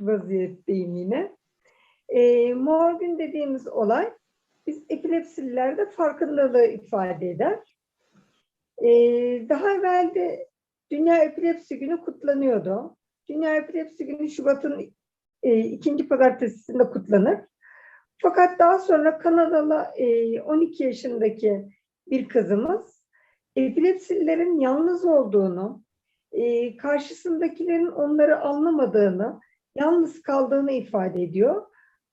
vaziyetteyim yine. E, morgün dediğimiz olay biz epilepsililerde farkındalığı ifade eder. E, daha evvel de Dünya Epilepsi Günü kutlanıyordu. Dünya Epilepsi Günü Şubat'ın e, ikinci pazartesisinde kutlanır. Fakat daha sonra Kanadalı e, 12 yaşındaki bir kızımız epilepsililerin yalnız olduğunu, e, karşısındakilerin onları anlamadığını, yalnız kaldığını ifade ediyor.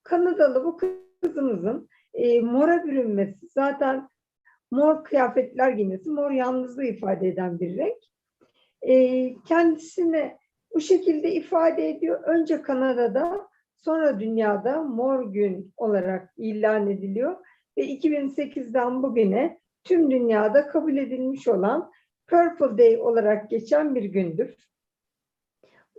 Kanadalı bu kızımızın e, mora bürünmesi, zaten mor kıyafetler giymesi, mor yalnızlığı ifade eden bir renk. E, kendisini bu şekilde ifade ediyor. Önce Kanada'da, sonra dünyada mor gün olarak ilan ediliyor ve 2008'den bugüne tüm dünyada kabul edilmiş olan Purple Day olarak geçen bir gündür.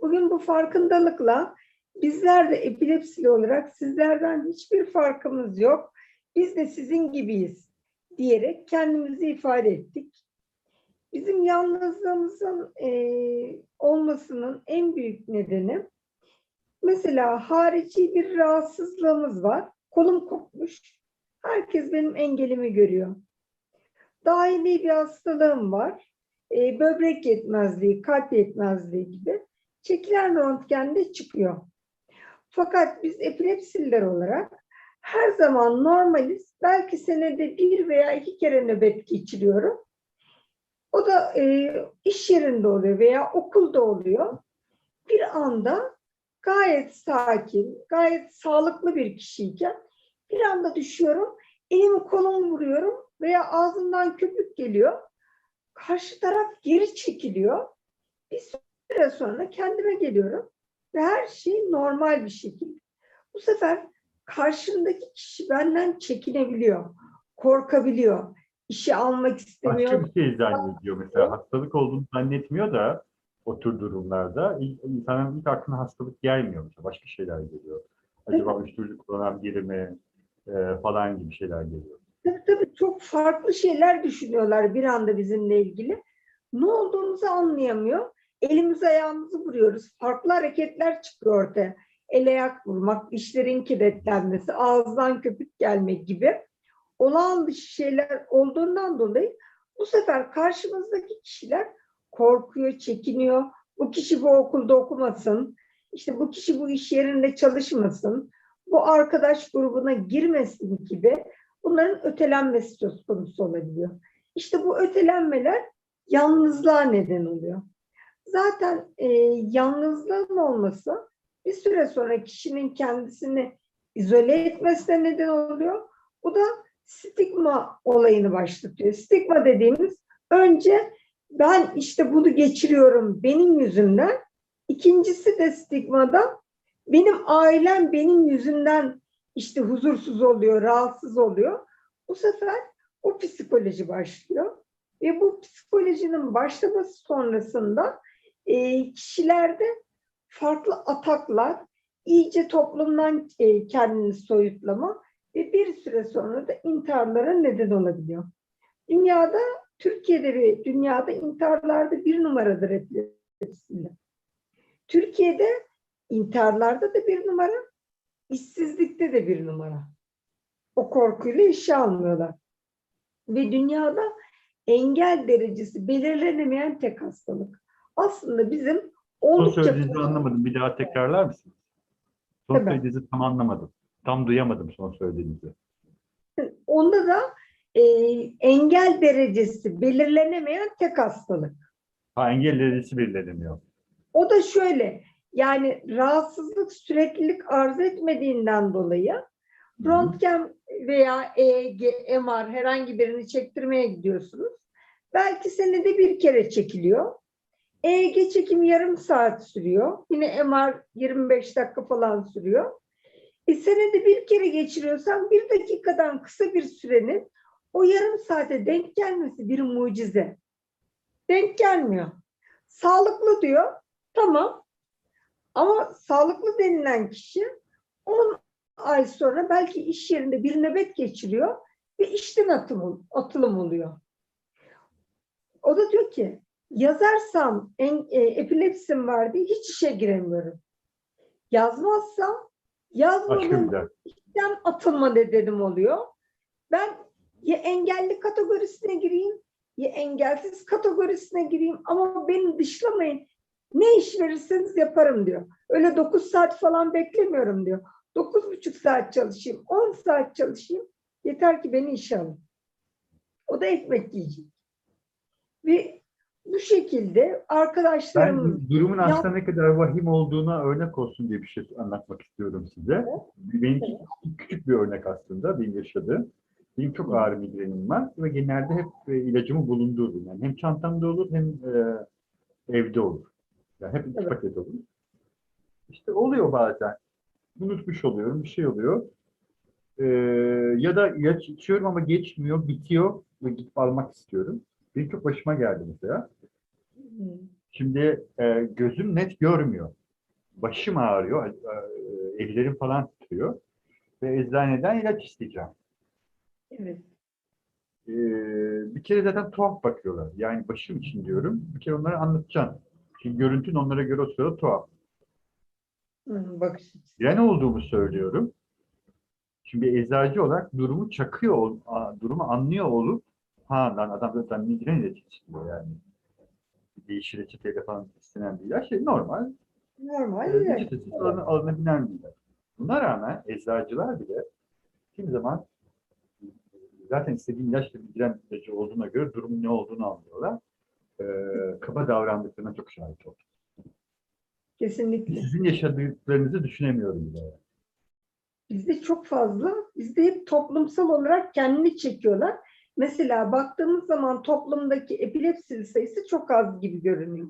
Bugün bu farkındalıkla bizler de epilepsili olarak sizlerden hiçbir farkımız yok. Biz de sizin gibiyiz diyerek kendimizi ifade ettik. Bizim yalnızlığımızın e, olmasının en büyük nedeni mesela harici bir rahatsızlığımız var. Kolum kopmuş. Herkes benim engelimi görüyor. Daimi bir hastalığım var. E, böbrek yetmezliği, kalp yetmezliği gibi. Çekilen röntgende çıkıyor. Fakat biz epilepsililer olarak her zaman normaliz. Belki senede bir veya iki kere nöbet geçiriyorum. O da e, iş yerinde oluyor veya okulda oluyor. Bir anda gayet sakin, gayet sağlıklı bir kişiyken bir anda düşüyorum, elimi kolumu vuruyorum veya ağzımdan köpük geliyor. Karşı taraf geri çekiliyor. Bir süre sonra kendime geliyorum ve her şey normal bir şekilde. Bu sefer karşımdaki kişi benden çekinebiliyor, korkabiliyor, işi almak istemiyor. Başka bir şey zannediyor mesela. Hastalık olduğunu zannetmiyor da o tür durumlarda insanın ilk aklına hastalık gelmiyor. Mesela başka şeyler geliyor. Acaba uyuşturucu kullanan biri mi e, falan gibi şeyler geliyor. Tabii tabii çok farklı şeyler düşünüyorlar bir anda bizimle ilgili. Ne olduğumuzu anlayamıyor. Elimizi ayağımızı vuruyoruz. Farklı hareketler çıkıyor ortaya. El ayak vurmak, dişlerin kilitlenmesi, ağızdan köpük gelmek gibi olağan dışı şeyler olduğundan dolayı bu sefer karşımızdaki kişiler korkuyor, çekiniyor. Bu kişi bu okulda okumasın. İşte bu kişi bu iş yerinde çalışmasın. Bu arkadaş grubuna girmesin gibi bunların ötelenmesi söz konusu olabiliyor. İşte bu ötelenmeler yalnızlığa neden oluyor. Zaten e, yalnızlığın olması bir süre sonra kişinin kendisini izole etmesine neden oluyor. Bu da stigma olayını başlatıyor. Stigma dediğimiz önce ben işte bunu geçiriyorum benim yüzümden. İkincisi de stigmada benim ailem benim yüzümden işte huzursuz oluyor, rahatsız oluyor. Bu sefer o psikoloji başlıyor. Ve bu psikolojinin başlaması sonrasında e, kişilerde farklı ataklar, iyice toplumdan e, kendini soyutlama ve bir süre sonra da intiharlara neden olabiliyor. Dünyada, Türkiye'de ve dünyada intiharlarda bir numaradır epilepsiyle. Türkiye'de intiharlarda da bir numara, işsizlikte de bir numara. O korkuyla işe almıyorlar. Ve dünyada engel derecesi belirlenemeyen tek hastalık. Aslında bizim Son oldukça... söylediğinizi anlamadım. Bir daha tekrarlar mısınız? Son Tabii. söylediğinizi tam anlamadım. Tam duyamadım son söylediğinizi. Onda da e, engel derecesi belirlenemeyen tek hastalık. Ha engel derecesi belirlenemiyor. O da şöyle, yani rahatsızlık süreklilik arz etmediğinden dolayı röntgen veya EEG, MR herhangi birini çektirmeye gidiyorsunuz. Belki senede bir kere çekiliyor. EEG çekimi yarım saat sürüyor. Yine MR 25 dakika falan sürüyor. E senede bir kere geçiriyorsan bir dakikadan kısa bir sürenin o yarım saate denk gelmesi bir mucize. Denk gelmiyor. Sağlıklı diyor. Tamam. Ama sağlıklı denilen kişi 10 ay sonra belki iş yerinde bir nöbet geçiriyor ve işten atım, atılım oluyor. O da diyor ki yazarsam en, e, epilepsim var diye hiç işe giremiyorum. Yazmazsa Başka bir yazmadığım dert. işten atılma nedenim oluyor. Ben ya engelli kategorisine gireyim ya engelsiz kategorisine gireyim ama beni dışlamayın. Ne iş verirseniz yaparım diyor. Öyle 9 saat falan beklemiyorum diyor. 9,5 saat çalışayım, 10 saat çalışayım. Yeter ki beni işe alın. O da ekmek yiyecek. Ve bu şekilde arkadaşlarımız Ben durumun aslında ne kadar vahim olduğuna örnek olsun diye bir şey anlatmak istiyorum size. Benim Evet. küçük bir örnek aslında benim yaşadığım. Benim çok ağır migrenim var ve genelde hep e, ilacımı bulundururum. Yani hem çantamda olur hem e, evde olur. Yani hep iki Evet. paket olur. İşte oluyor bazen. Unutmuş oluyorum, bir şey oluyor. E, ya da ilaç içiyorum ama geçmiyor, bitiyor ve gidip almak istiyorum. Benim çok başıma geldi mesela. Şimdi e, gözüm net görmüyor. Başım ağrıyor, e, ellerim falan titriyor. Ve eczaneden ilaç isteyeceğim. evet, E, bir kere zaten tuhaf bakıyorlar. Yani başım için diyorum. Bir kere onlara anlatacağım. Çünkü görüntün onlara göre o sırada tuhaf. hı, bakış açısı. Ben olduğumu söylüyorum. Şimdi eczacı olarak durumu çakıyor, durumu anlıyor olup ha lan adam zaten migren ilacı istiyor yani. Değişir reçeteyle falan istenen bir ilaç. Şey, normal Normal Evet, ilaç. reçetesiz alın- alınabilen bir ilaç. Buna rağmen eczacılar bile kimi zaman zaten istediğin ilaçla migren ilacı olduğuna göre durumun ne olduğunu anlıyorlar. Ee, kaba davrandıklarına çok şahit oldum. Kesinlikle. Sizin yaşadıklarınızı düşünemiyorum bile. Bizde çok fazla, bizde hep toplumsal olarak kendini çekiyorlar. Mesela baktığımız zaman toplumdaki epilepsi sayısı çok az gibi görünüyor.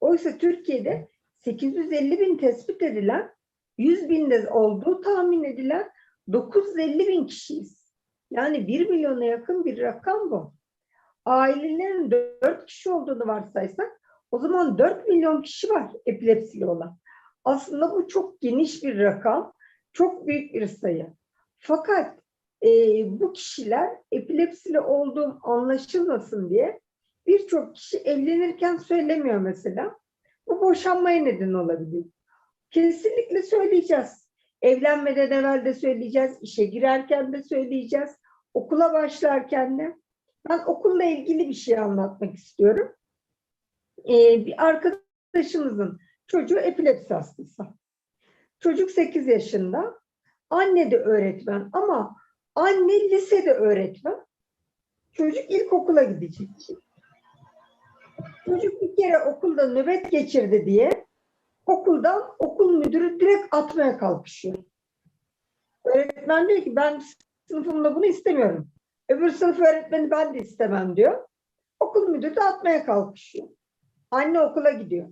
Oysa Türkiye'de 850 bin tespit edilen, 100 binde olduğu tahmin edilen 950 bin kişiyiz. Yani 1 milyona yakın bir rakam bu. Ailelerin 4 kişi olduğunu varsaysak o zaman 4 milyon kişi var epilepsili olan. Aslında bu çok geniş bir rakam çok büyük bir sayı. Fakat e, bu kişiler epilepsili olduğum anlaşılmasın diye birçok kişi evlenirken söylemiyor mesela. Bu boşanmaya neden olabilir. Kesinlikle söyleyeceğiz. Evlenmeden evvel de söyleyeceğiz, işe girerken de söyleyeceğiz, okula başlarken de. Ben okulla ilgili bir şey anlatmak istiyorum. E, bir arkadaşımızın çocuğu epilepsi hastası. Çocuk 8 yaşında. Anne de öğretmen ama anne lisede öğretmen. Çocuk ilkokula gidecek. Çocuk bir kere okulda nöbet geçirdi diye okuldan okul müdürü direkt atmaya kalkışıyor. Öğretmen diyor ki ben sınıfımda bunu istemiyorum. Öbür sınıf öğretmeni ben de istemem diyor. Okul müdürü de atmaya kalkışıyor. Anne okula gidiyor.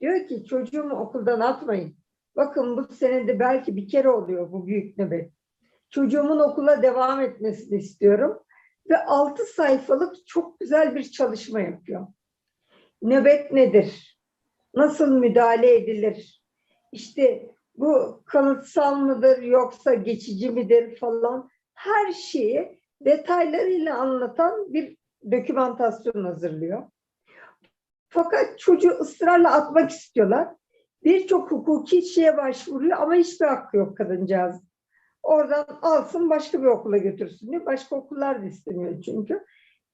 Diyor ki çocuğumu okuldan atmayın. Bakın bu senede belki bir kere oluyor bu büyük nöbet. Çocuğumun okula devam etmesini istiyorum. Ve 6 sayfalık çok güzel bir çalışma yapıyor. Nöbet nedir? Nasıl müdahale edilir? İşte bu kalıtsal mıdır yoksa geçici midir falan her şeyi detaylarıyla anlatan bir dokümantasyon hazırlıyor. Fakat çocuğu ısrarla atmak istiyorlar birçok hukuki şeye başvuruyor ama hiçbir hakkı yok kadıncağız. Oradan alsın başka bir okula götürsün diyor. Başka okullar da istemiyor çünkü.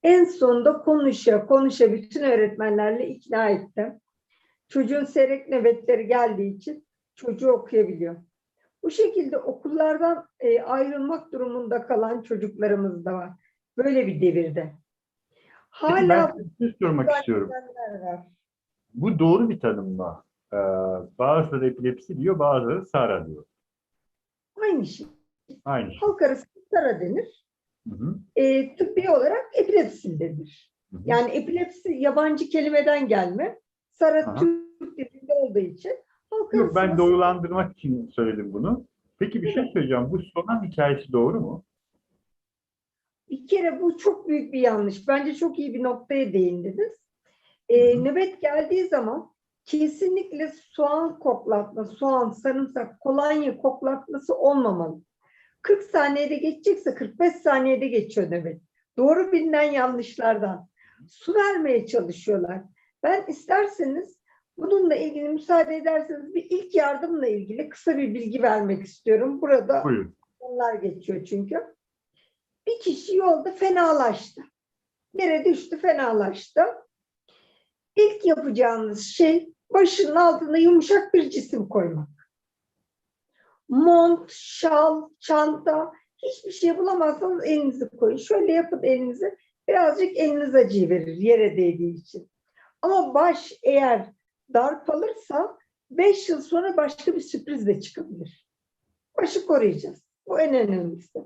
En sonunda konuşa konuşa bütün öğretmenlerle ikna ettim. Çocuğun seyrek nöbetleri geldiği için çocuğu okuyabiliyor. Bu şekilde okullardan e, ayrılmak durumunda kalan çocuklarımız da var. Böyle bir devirde. Peki Hala ben size bir şey sormak istiyorum. var. Bu doğru bir tanım mı? Ee, bazıları epilepsi diyor, bazıları SARA diyor. Aynı şey. Aynı şey. Halk arası SARA denir. Hı hı, e, tıbbi olarak epilepsi denir. hı hı. Yani epilepsi yabancı kelimeden gelme. Sara Aha. Türk dilinde olduğu için halk Yok ben arasında doğrulandırmak için söyledim bunu. Peki bir şey söyleyeceğim. Bu Sonan hikayesi doğru mu? bir kere bu çok büyük bir yanlış. Bence çok iyi bir noktaya değindiniz. E, hı. nöbet geldiği zaman kesinlikle soğan koklatma, soğan, sarımsak, kolonya koklatması olmamalı. 40 saniyede geçecekse 45 saniyede geçiyor nöbet. Doğru bilinen yanlışlardan. Su vermeye çalışıyorlar. Ben isterseniz bu Bununla ilgili müsaade ederseniz bir ilk yardımla ilgili kısa bir bilgi vermek istiyorum. Burada Buyurun. onlar geçiyor çünkü. Bir kişi yolda fenalaştı. Yere düştü, fenalaştı. İlk yapacağınız şey başının altına yumuşak bir cisim koymak. Mont, şal, çanta hiçbir şey bulamazsanız elinizi koyun. Şöyle yapın elinizi. Birazcık eliniz acı verir yere değdiği için. Ama baş eğer darp alırsa 5 yıl sonra başka bir sürpriz de çıkabilir. Başı koruyacağız. Bu en önemlisi.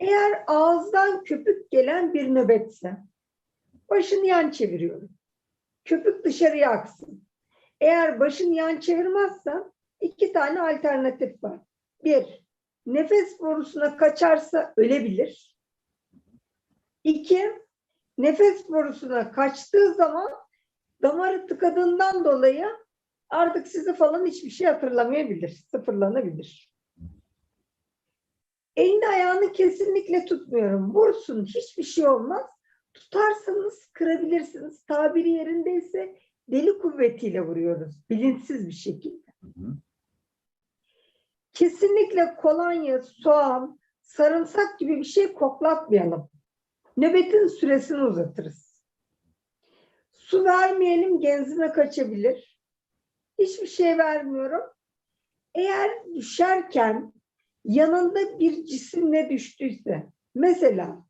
Eğer ağızdan köpük gelen bir nöbetse başını yan çeviriyorum. Köpük dışarıya aksın. Eğer başını yan çevirmezsen iki tane alternatif var. Bir, nefes borusuna kaçarsa ölebilir. İki, nefes borusuna kaçtığı zaman damarı tıkadığından dolayı artık sizi falan hiçbir şey hatırlamayabilir, sıfırlanabilir. Elini ayağını kesinlikle tutmuyorum. Vursun hiçbir şey olmaz. Tutarsanız kırabilirsiniz. Tabiri yerindeyse deli kuvvetiyle vuruyoruz. Bilinçsiz bir şekilde. Hı hı. Kesinlikle kolonya, soğan, sarımsak gibi bir şey koklatmayalım. Nöbetin süresini uzatırız. Su vermeyelim genzime kaçabilir. Hiçbir şey vermiyorum. Eğer düşerken yanında bir cisimle düştüyse, mesela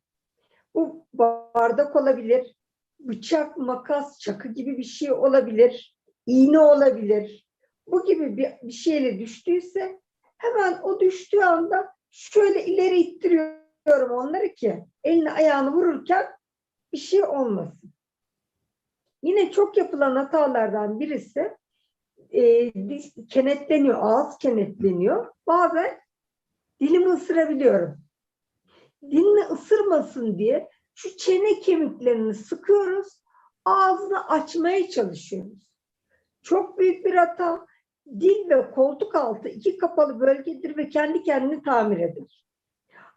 bu bardak olabilir, bıçak, makas, çakı gibi bir şey olabilir, iğne olabilir. Bu gibi bir, bir şeyle düştüyse hemen o düştüğü anda şöyle ileri ittiriyorum onları ki elini ayağını vururken bir şey olmasın. Yine çok yapılan hatalardan birisi e, kenetleniyor, ağız kenetleniyor. Bazen dilimi ısırabiliyorum. Dilini ısırmasın diye şu çene kemiklerini sıkıyoruz, ağzını açmaya çalışıyoruz. Çok büyük bir hata. Dil ve koltuk altı iki kapalı bölgedir ve kendi kendini tamir eder.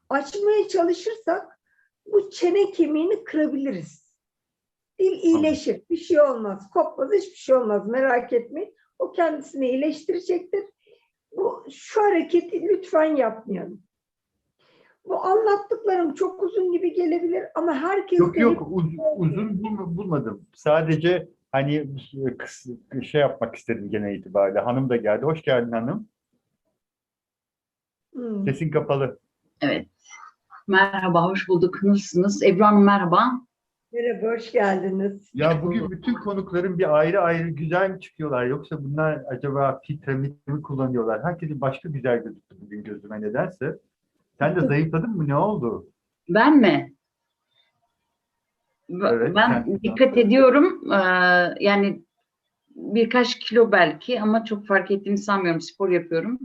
Açmaya çalışırsak bu çene kemiğini kırabiliriz. Dil iyileşir, bir şey olmaz, kopmaz, hiçbir şey olmaz merak etmeyin. O kendisini iyileştirecektir. Bu şu hareketi lütfen yapmayalım. Bu anlattıklarım çok uzun gibi gelebilir ama herkes Yok yok uz- uzun bul- bulmadım. Sadece hani kıs- şey yapmak istedim gene itibariyle. Hanım da geldi. Hoş geldin hanım. Hmm. Sesin kapalı. Evet. Merhaba, hoş bulduk. Nasılsınız? Ebru Hanım merhaba. Merhaba, hoş geldiniz. Ya bugün bütün konukların bir ayrı ayrı güzel mi çıkıyorlar? Yoksa bunlar acaba filtre mitre mi kullanıyorlar? Herkesin başka güzel gözüktü bugün gözüme nedense. Sen de zayıfladın mı? Ne oldu? Ben mi? Evet, ben dikkat ediyorum. Ee, yani birkaç kilo belki ama çok fark ettiğimi sanmıyorum. Spor yapıyorum.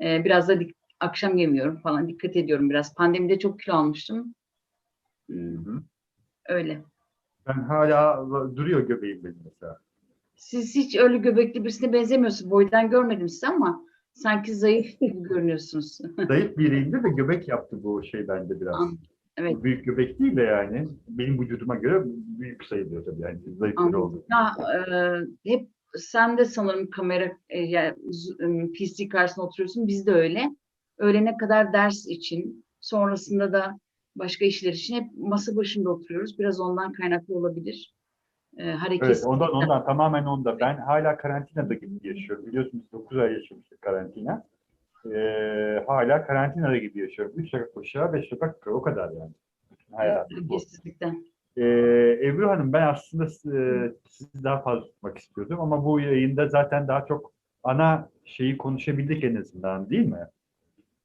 Ee, biraz da dik- akşam yemiyorum falan. Dikkat ediyorum biraz. Pandemide çok kilo almıştım. Hı hı. öyle. Ben hala duruyor göbeğim benim mesela. Siz hiç öyle göbekli birisine benzemiyorsunuz. Boydan görmedim sizi ama sanki zayıf gibi görünüyorsunuz. Zayıf biriyimdi de göbek yaptı bu şey bende biraz. An- evet. Büyük göbek değil de yani benim vücuduma göre büyük sayılıyor tabii yani zayıf biri oldu. Ya, e, hep sen de sanırım kamera e, ya, PC karşısında oturuyorsun. Biz de öyle. Öğlene kadar ders için, sonrasında da başka işler için hep masa başında oturuyoruz. Biraz ondan kaynaklı olabilir. E, hareket. Evet ondan ondan tamamen onda. Ben hala karantinada gibi yaşıyorum. Biliyorsunuz 9 ay yaşamıştık karantina. Ee, hala karantinada gibi yaşıyorum. 3 sokak aşağı 5 sokak yukarı o kadar yani. Bütün hayatım bu. Hareketsizlikten. Ee, Ebru Hanım ben aslında e, sizi daha fazla tutmak istiyordum ama bu yayında zaten daha çok ana şeyi konuşabildik en azından değil mi?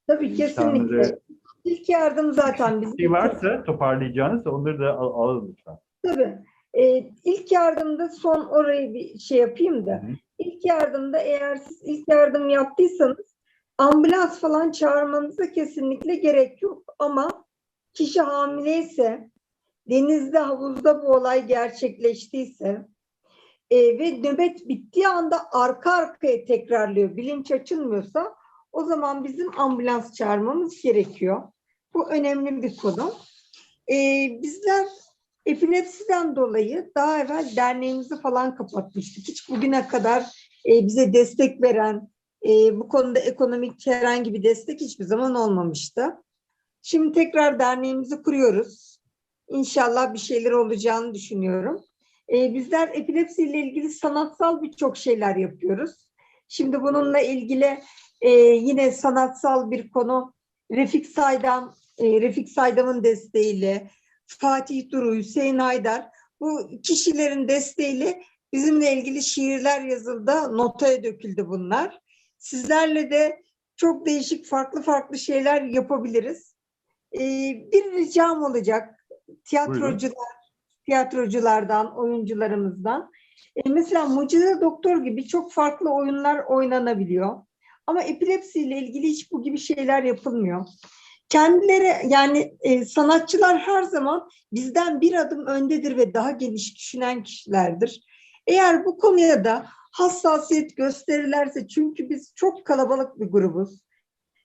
Tabii kesinlikle. İnsanları- İlk yardım zaten bizim. şey varsa toparlayacağınız onları da al- alalım lütfen. Tabii. Ee, ilk yardımda son orayı bir şey yapayım da. Hı hı. İlk yardımda eğer siz ilk yardım yaptıysanız ambulans falan çağırmanıza kesinlikle gerek yok. Ama kişi hamileyse, denizde, havuzda bu olay gerçekleştiyse e, ve nöbet bittiği anda arka arkaya tekrarlıyor, bilinç açılmıyorsa o zaman bizim ambulans çağırmamız gerekiyor. Bu önemli bir konu. E, bizler epilepsiden dolayı daha evvel derneğimizi falan kapatmıştık. Hiç bugüne kadar e, bize destek veren, e, bu konuda ekonomik herhangi bir destek hiçbir zaman olmamıştı. Şimdi tekrar derneğimizi kuruyoruz. İnşallah bir şeyler olacağını düşünüyorum. E, bizler epilepsiyle ilgili sanatsal birçok şeyler yapıyoruz. Şimdi bununla ilgili e, yine sanatsal bir konu Refik Saydam, e, Refik Saydam'ın desteğiyle, Fatih Duru, Hüseyin Aydar bu kişilerin desteğiyle bizimle ilgili şiirler yazıldı, notaya döküldü bunlar. Sizlerle de çok değişik farklı farklı şeyler yapabiliriz. Ee, bir ricam olacak tiyatrocular, tiyatroculardan, oyuncularımızdan. Ee, mesela Mucize Doktor gibi çok farklı oyunlar oynanabiliyor. Ama epilepsiyle ilgili hiç bu gibi şeyler yapılmıyor. Kendileri yani e, sanatçılar her zaman bizden bir adım öndedir ve daha geniş düşünen kişilerdir. Eğer bu konuya da hassasiyet gösterirlerse çünkü biz çok kalabalık bir grubuz.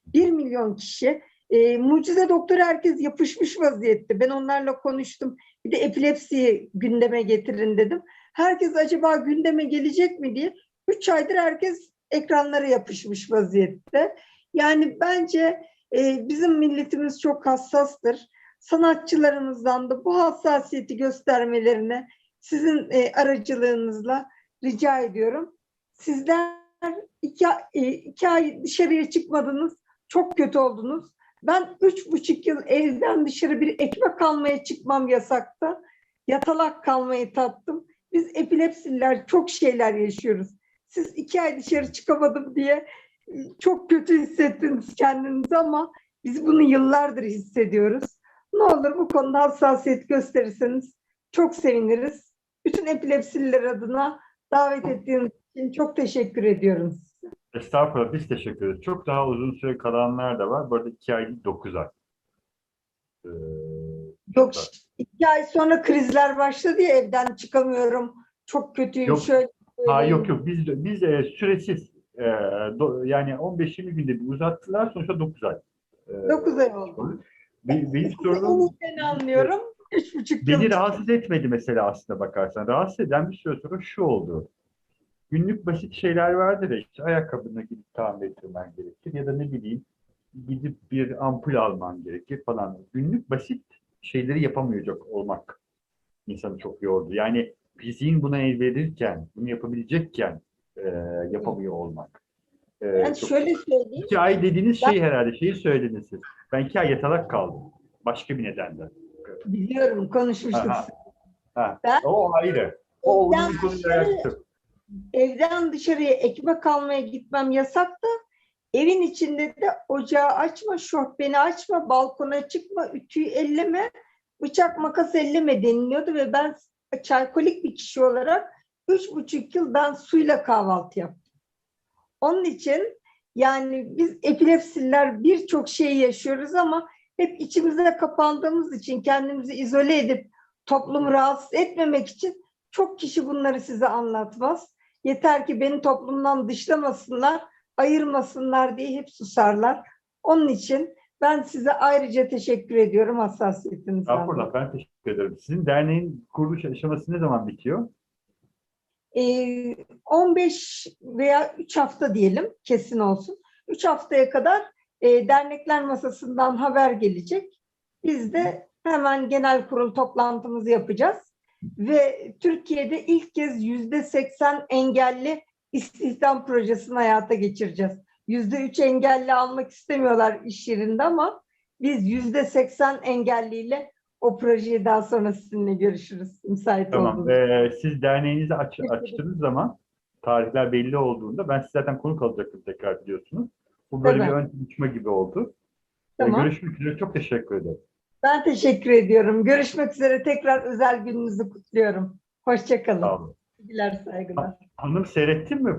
Bir milyon kişi. E, mucize doktoru herkes yapışmış vaziyette. Ben onlarla konuştum. Bir de epilepsiyi gündeme getirin dedim. Herkes acaba gündeme gelecek mi diye. Üç aydır herkes ekranlara yapışmış vaziyette. Yani bence e, bizim milletimiz çok hassastır. Sanatçılarımızdan da bu hassasiyeti göstermelerini sizin e, aracılığınızla rica ediyorum. Sizler iki, e, iki ay dışarıya çıkmadınız, çok kötü oldunuz. Ben üç buçuk yıl evden dışarı bir ekmek almaya çıkmam yasakta. Yatalak kalmayı tattım. Biz epilepsililer çok şeyler yaşıyoruz. Siz iki ay dışarı çıkamadım diye e, çok kötü hissettiniz kendinizi ama biz bunu yıllardır hissediyoruz. Ne olur bu konuda hassasiyet gösterirseniz çok seviniriz. Bütün epilepsililer adına davet ettiğiniz için çok teşekkür ediyorum. Estağfurullah biz teşekkür ederiz. Çok daha uzun süre kalanlar da var. Bu arada 2 ay değil 9 ay. Ee, Yok iki ay sonra krizler başladı ya evden çıkamıyorum. Çok kötüyüm Yok. şöyle. ha yok yok biz biz e, süresiz e, do- yani 15-20 günde bir uzattılar sonuçta 9 ay. Ee, 9 ay oldu. Benim Onu sorunum ben anlıyorum. Üç buçuk yıl. beni rahatsız etmedi mesela aslında bakarsan. Rahatsız eden bir süre sonra şu oldu. Günlük basit şeyler vardır ya işte ayakkabını gidip tamir ettirmen gerekir ya da ne bileyim gidip bir ampul alman gerekir falan. Günlük basit şeyleri yapamayacak olmak insanı çok yordu. Yani fiziğin buna el verirken, bunu yapabilecekken e, yapamıyor olmak. E, Ben çok- şöyle söyleyeyim. İki ay dediğiniz şey herhalde, şeyi söylediniz siz. Ben iki ay yatalak kaldım. Başka bir nedenden. Biliyorum konuşmuştuk. Aha. Ha. Ben- O ayrı. O alakası yok. Evden dışarıya ekmek almaya gitmem yasaktı. Evin içinde de ocağı açma, şofbeni açma, balkona çıkma, ütüyü elleme, bıçak makas elleme deniliyordu ve ben çaykolik bir kişi olarak üç buçuk yıl ben suyla kahvaltı yaptım. Onun için yani biz epilepsililer birçok şey yaşıyoruz ama hep içimize kapandığımız için kendimizi izole edip toplumu rahatsız etmemek için çok kişi bunları size anlatmaz. Yeter ki beni toplumdan dışlamasınlar, ayırmasınlar diye hep susarlar. Onun için ben size ayrıca teşekkür ediyorum hassasiyetinizden. Estağfurullah ben teşekkür ederim. Sizin derneğin kuruluş aşaması ne zaman bitiyor? Ee, 15 veya 3 hafta diyelim kesin olsun. 3 haftaya kadar e, dernekler masasından haber gelecek. Biz de hemen genel kurul toplantımızı yapacağız. Ve Türkiye'de ilk kez yüzde 80 engelli istihdam projesini hayata geçireceğiz. Yüzde 3 engelli almak istemiyorlar iş yerinde ama biz yüzde 80 engelliyle o projeyi daha sonra sizinle görüşürüz. Müsait Tamam. olduğunuz Ee, siz derneğinizi aç, açtığınız zaman tarihler belli olduğunda ben size zaten konuk alacaktım tekrar biliyorsunuz. Bu böyle Tamam. bir ön tanışma gibi oldu. Ee, Tamam. Görüşmek üzere. Çok teşekkür ederim. Ben teşekkür ediyorum. Görüşmek üzere. Tekrar özel gününüzü kutluyorum. Hoşçakalın. Sağ olun. Sevgiler, saygılar. Hanım seyrettin mi